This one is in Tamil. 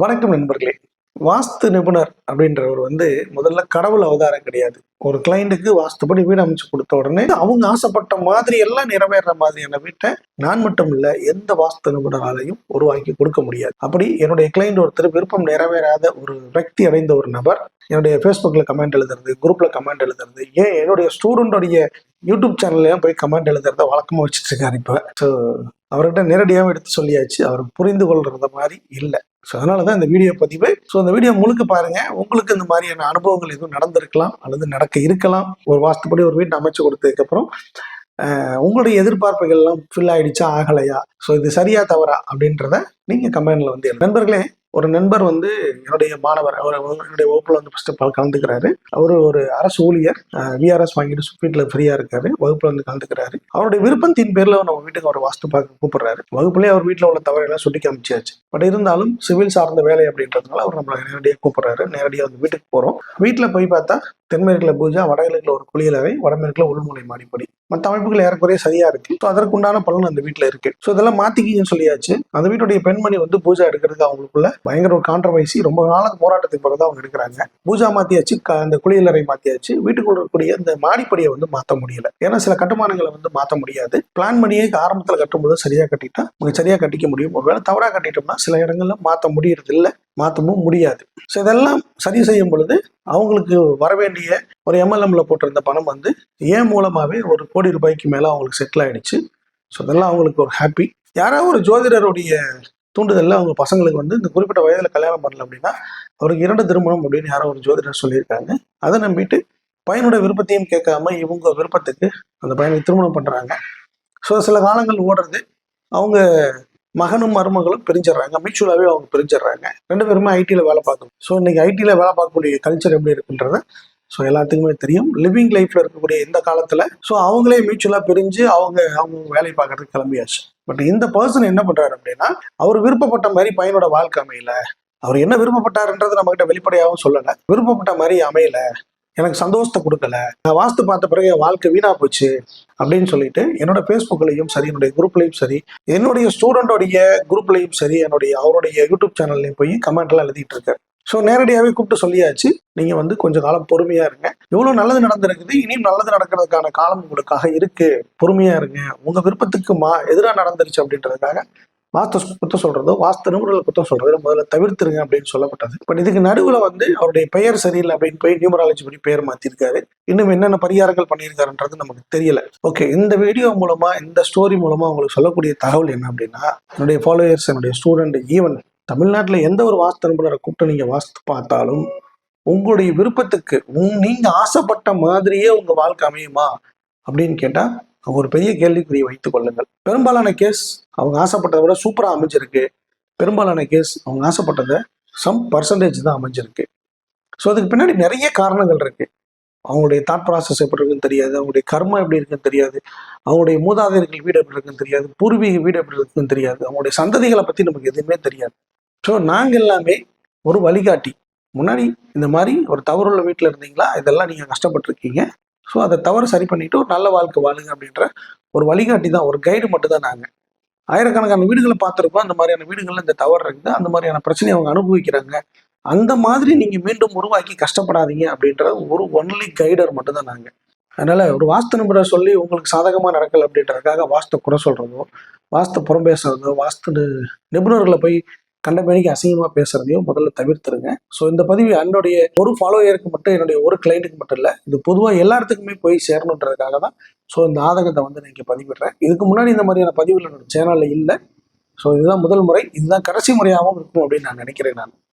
வணக்கம் நண்பர்களே. வாஸ்து நிபுணர் அப்படின்றவர் வந்து முதல்ல கடவுள் அவதாரம் கிடையாது. ஒரு கிளைண்ட்டுக்கு வாஸ்துப்படி வீடு அமைச்சு கொடுத்த உடனே அவங்க ஆசைப்பட்ட மாதிரி எல்லாம் நிறைவேற மாதிரியான வீட்டை நான் மட்டும் இல்லை எந்த வாஸ்து நிபுணராலையும் உருவாக்கி கொடுக்க முடியாது. அப்படி என்னுடைய கிளைண்ட் ஒருத்தர் விருப்பம் நிறைவேறாத ஒரு வக்தி அடைந்த ஒரு நபர் என்னுடைய ஃபேஸ்புக்கில் கமெண்ட் எழுதுறது குரூப்பில் கமெண்ட் எழுதுறது ஏன் என்னுடைய ஸ்டூடெண்டோடைய யூடியூப் சேனல்லையும் போய் கமெண்ட் எழுதுறத வழக்கமாக வச்சுட்டு இருக்காரு இப்போ. ஸோ அவர்கிட்ட நேரடியாகவும் எடுத்து சொல்லியாச்சு. அவர் புரிந்து கொள்றத மாதிரி இல்லை. ஸோ அதனால தான் இந்த வீடியோ பதிவு. ஸோ இந்த வீடியோ முழுக்க பாருங்க. உங்களுக்கு இந்த மாதிரியான அனுபவங்கள் எதுவும் நடந்திருக்கலாம் அல்லது நடக்க இருக்கலாம். ஒரு வாஸ்துப்படி ஒரு வீட்டை அமைச்சு கொடுத்ததுக்கப்புறம் உங்களுடைய எதிர்பார்ப்புகள்லாம் ஃபில் ஆயிடுச்சா ஆகலையா? ஸோ இது சரியா தவறா அப்படின்றத நீங்கள் கமெண்டில் வந்து நண்பர்களே ஒரு நண்பர் வந்து என்னுடைய மாணவர் அவர் என்னுடைய வகுப்பில் வந்து ஃபஸ்ட்டு கலந்துக்கிறாரு. அவர் ஒரு அரசு ஊழியர் விஆர்எஸ் வாங்கிட்டு வீட்டில் ஃப்ரீயாக இருக்காரு. வகுப்பில் வந்து கலந்துக்கிறாரு. அவருடைய விருப்பத்தின் பேரில் நம்ம வீட்டுக்கு அவர் வாஸ்து பார்க்க கூப்பிடுறாரு. வகுப்புலேயே அவர் வீட்டில் உள்ள தவறையெல்லாம் சுட்டி காமிச்சாச்சு. பட் இருந்தாலும் சிவில் சார்ந்த வேலை அப்படின்றதுனால அவர் நம்மளை நேரடியாக கூப்பிடுறாரு. நேரடியாக வந்து வீட்டுக்கு போகிறோம் வீட்டில் போய் பார்த்தா தென்மேற்குல பூஜா வடகிழக்குல ஒரு குளியலறை வடமேற்குல உள்முனை மாடிப்படி. மற்ற அமைப்புகள் ஏறக்குறைய சரியா இருக்கு. ஸோ அதற்குண்டான பலன் அந்த வீட்டில் இருக்கு. ஸோ இதெல்லாம் மாத்திக்கிங்கன்னு சொல்லியாச்சு. அந்த வீட்டுடைய பெண்மணி வந்து பூஜா எடுக்கிறது அவங்களுக்குள்ள பயங்கர ஒரு கான்ட்ரவர்சி ரொம்ப நாளுக்கு போராட்டத்துக்கு பிறகு அவங்க எடுக்கிறாங்க. பூஜா மாத்தியாச்சு அந்த குளியலறை மாத்தியாச்சு. வீட்டுக்குள்ள இருக்கக்கூடிய அந்த மாடிப்படியை வந்து மாற்ற முடியல. ஏன்னா சில கட்டுமானங்களை வந்து மாற்ற முடியாது. பிளான் பண்ணியே ஆரம்பத்தில் கட்டும்போது சரியா கட்டிட்டா சரியா கட்டிக்க முடியும். ஒருவேளை தவறா கட்டிட்டோம்னா சில இடங்கள்ல மாற்ற முடியறது இல்லை மாற்றவும் முடியாது. ஸோ இதெல்லாம் சரி செய்யும் பொழுது அவங்களுக்கு வர வேண்டிய ஒரு எம்எல்எம்ல போட்டிருந்த பணம் வந்து ஏன் மூலமாகவே ஒரு கோடி ரூபாய்க்கு மேலே அவங்களுக்கு செட்டில் ஆகிடுச்சு ஸோ இதெல்லாம் அவங்களுக்கு ஒரு ஹாப்பி யாராவது ஒரு ஜோதிடருடைய தூண்டுதலில் அவங்க பசங்களுக்கு வந்து இந்த குறிப்பிட்ட வயதில் கல்யாணம் பண்ணல அப்படின்னா அவருக்கு இரண்டு திருமணம் அப்படின்னு யாரோ ஒரு ஜோதிடர் சொல்லியிருக்காங்க. அதை நம்பிட்டு பையனோட விருப்பத்தையும் கேட்காம இவங்க விருப்பத்துக்கு அந்த பையனுக்கு திருமணம் பண்ணுறாங்க ஸோ சில காலங்கள் ஓடுறது. அவங்க மகனும் மருமகளும் பிரிஞ்சிடுறாங்க. மியூச்சுவலாகவே அவங்க பிரிஞ்சிடுறாங்க. ரெண்டு பேருமே ஐடியில் வேலை பார்க்கணும் ஸோ இன்னைக்கு ஐடியில் வேலை பார்க்கக்கூடிய கல்ச்சர் எப்படி இருக்குன்றத ஸோ எல்லாத்துக்குமே தெரியும். லிவிங் லைஃப்ல இருக்கக்கூடிய இந்த காலத்தில் ஸோ அவங்களே மியூச்சுவலாக பிரிஞ்சு அவங்க அவங்க வேலை பார்க்கறதுக்கு கிளம்பியாச்சு. பட் இந்த பர்சன் என்ன பண்றாரு அப்படின்னா அவர் விருப்பப்பட்ட மாதிரி பையனோட வாழ்க்கை அமையல. அவர் என்ன விருப்பப்பட்டாருன்றது நம்ம கிட்ட வெளிப்படையாகவும் சொல்லலை. விருப்பப்பட்ட மாதிரி அமையல. எனக்கு சந்தோஷத்தை கொடுக்கல. நான் வாஸ்து பார்த்த பிறகு என் வாழ்க்கை வீணா போச்சு அப்படின்னு சொல்லிட்டு என்னோட ஃபேஸ்புக்லையும் சரி என்னுடைய குரூப்லையும் சரி என்னுடைய ஸ்டூடெண்டோடைய குரூப்லையும் சரி என்னுடைய அவருடைய யூடியூப் சேனல்லையும் போய் கமெண்ட்லாம் எழுதிட்டு இருக்காரு ஸோ நேரடியாகவே கூப்பிட்டு சொல்லியாச்சு. நீங்கள் வந்து கொஞ்ச காலம் பொறுமையாக இருங்க. இவ்வளோ நல்லது நடந்திருக்குது இனியும் நல்லது நடக்கிறதுக்கான காலம் உங்களுக்காக இருக்கு. பொறுமையாக இருங்க. உங்கள் விருப்பத்துக்கு மா எதிராக நடந்துருச்சு அப்படின்றதுக்காக வாஸ்து குத்தம் சொல்றதோ வாஸ்து நிபுணர்கள் குத்தம் சொல்றதோ முதல்ல தவிர்த்துருங்க அப்படின்னு சொல்லப்பட்டது. பட் இதுக்கு நடுவில் வந்து அவருடைய பெயர் சரியில்லை அப்படின்னு போய் நியூமராலஜி படி பெயர் மாத்திருக்காரு. இன்னும் என்னென்ன பரிகாரங்கள் பண்ணியிருக்காருன்றது நமக்கு தெரியல. ஓகே இந்த வீடியோ மூலமா இந்த ஸ்டோரி மூலமா உங்களுக்கு சொல்லக்கூடிய தகவல் என்ன அப்படின்னா என்னுடைய ஃபாலோயர்ஸ் என்னுடைய ஸ்டூடெண்ட் ஈவன் தமிழ்நாட்டில் எந்த ஒரு வாஸ்து நிபுணரை கூப்பிட்டு நீங்க வாஸ்து பார்த்தாலும் உங்களுடைய விருப்பத்துக்கு உங் நீங்க ஆசைப்பட்ட மாதிரியே உங்க வாழ்க்கை அமையுமா அப்படின்னு கேட்டா ஒரு பெரிய கேள்விக்குறியை வைத்துக் கொள்ளுங்கள். பெரும்பாலான கேஸ் அவங்க ஆசைப்பட்டதை விட சூப்பராக அமைஞ்சிருக்கு. பெரும்பாலான கேஸ் அவங்க ஆசைப்பட்டதை சம் பர்சன்டேஜ் தான் அமைஞ்சிருக்கு. ஸோ அதுக்கு பின்னாடி நிறைய காரணங்கள் இருக்கு. அவங்களுடைய தாட் ப்ராசஸ் எப்படி இருக்குன்னு தெரியாது. அவங்களுடைய கர்மம் எப்படி இருக்குன்னு தெரியாது. அவங்களுடைய மூதாதையர்கள் வீடு எப்படி இருக்குன்னு தெரியாது. பூர்வீக வீடு எப்படி இருக்குன்னு தெரியாது. அவங்களுடைய சந்ததிகளை பற்றி நமக்கு எதுவுமே தெரியாது. ஸோ நாங்கள் எல்லாமே ஒரு வழிகாட்டி. முன்னாடி இந்த மாதிரி ஒரு தவறுள்ள வீட்டில் இருந்தீங்களா? இதெல்லாம் நீங்கள் கஷ்டப்பட்டிருக்கீங்க. ஸோ அதை தவறு சரி பண்ணிட்டு ஒரு நல்ல வாழ்க்கை வாழுங்க அப்படின்ற ஒரு வழிகாட்டி தான் ஒரு கைடு மட்டும் தான் நாங்கள் ஆயிரக்கணக்கான வீடுகளை பார்த்துருக்கோம். அந்த மாதிரியான வீடுகளில் இந்த தவறு இருக்குது. அந்த மாதிரியான பிரச்சனையை அவங்க அனுபவிக்கிறாங்க. அந்த மாதிரி நீங்கள் மீண்டும் உருவாக்கி கஷ்டப்படாதீங்க அப்படின்ற ஒரு ஒன்லி கைடர் மட்டும்தான் நாங்கள் அதனால் ஒரு வாஸ்து நிபுணர் சொல்லி உங்களுக்கு சாதகமாக நடக்கல அப்படின்றதுக்காக வாஸ்து குறை சொல்கிறதோ வாஸ்து புறம் பேசுறதோ வாஸ்து நிபுணர்களை போய் கண்டபடிக்கு அசிங்கமா பேசுறதையும் முதல்ல தவிர்த்துருங்க. ஸோ இந்த பதிவு என்னுடைய ஒரு ஃபாலோயருக்கு மட்டும் என்னுடைய ஒரு கிளைண்ட்டுக்கு மட்டும் இல்லை இது பொதுவாக எல்லாத்துக்குமே போய் சேரணுன்றதுக்காக தான் ஸோ இந்த ஆதகத்தை வந்து நான் இங்கே பதிவிடுறேன். இதுக்கு முன்னாடி இந்த மாதிரியான பதிவுகள் என்னோட சேனலில் இல்லை. ஸோ இதுதான் முதல் முறை இதுதான் கடைசி முறையாகவும் இருக்கும் அப்படின்னு நான் நினைக்கிறேன் நான்.